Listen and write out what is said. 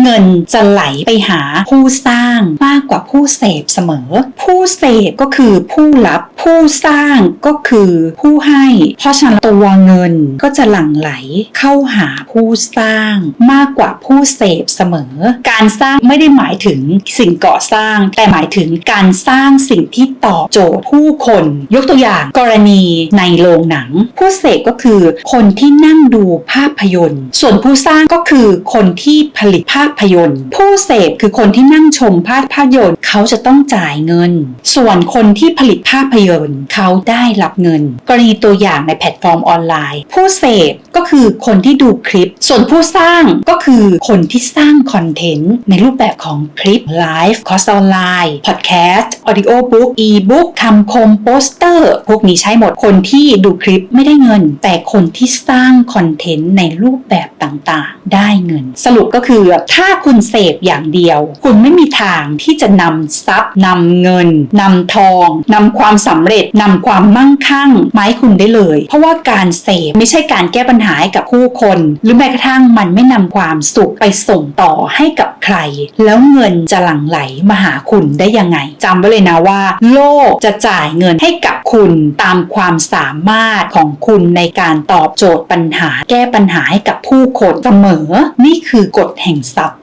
เงินจะไหลไปหาผู้สร้างมากกว่าผู้เสพเสมอ ผู้เสพก็คือผู้รับ ผู้สร้างก็คือผู้ให้ เพราะฉะนั้นตัวเงินก็จะหลั่งไหลเข้าหาผู้สร้างมากกว่าผู้เสพเสมอ การสร้างไม่ได้หมายถึงสิ่งก่อสร้าง แต่หมายถึงการสร้างสิ่งที่ตอบโจทย์ผู้คน ยกตัวอย่างกรณีในโรงหนัง ผู้เสพก็คือคนที่นั่งดูภาพยนตร์ ส่วนผู้สร้างก็คือคนที่ผลิตภาพาพยนตร์ ผู้เสพคือคนที่นั่งชมภาพยนตร์ เขาจะต้องจ่ายเงิน ส่วนคนที่ผลิตภาพยนตร์ เขาได้รับเงิน กรณีตัวอย่างในแพลตฟอร์มออนไลน์ ผู้เสพ ก็คือคนที่ดูคลิป ส่วนผู้สร้างก็คือคนที่สร้างคอนเทนต์ในรูปแบบของคลิปไลฟ์คอร์สออนไลน์พอดแคสต์ออดิโอบุ๊กอีบุ๊กคำคมโปสเตอร์พวกนี้ใช้หมดคนที่ดูคลิปไม่ได้เงิน แต่คนที่สร้างคอนเทนต์ในรูปแบบต่างๆ ได้เงิน สรุปก็คือถ้าคุณเสพอย่างเดียว คุณไม่มีทางที่จะนำทรัพย์นำเงินนำทองนำความสำเร็จนำความมั่งคั่งมาให้คุณได้เลย เพราะว่าการเสพไม่ใช่การแก้ปัญหาให้กับผู้คน หรือแม้กระทั่งมันไม่นำความสุขไปส่งต่อให้กับใคร แล้วเงินจะหลั่งไหลมาหาคุณได้ยังไงจำไว้เลยนะว่า โลกจะจ่ายเงินให้กับคุณตามความสามารถของคุณในการตอบโจทย์ปัญหา แก้ปัญหาให้กับผู้คนเสมอ นี่คือกฎแห่งทรัพย์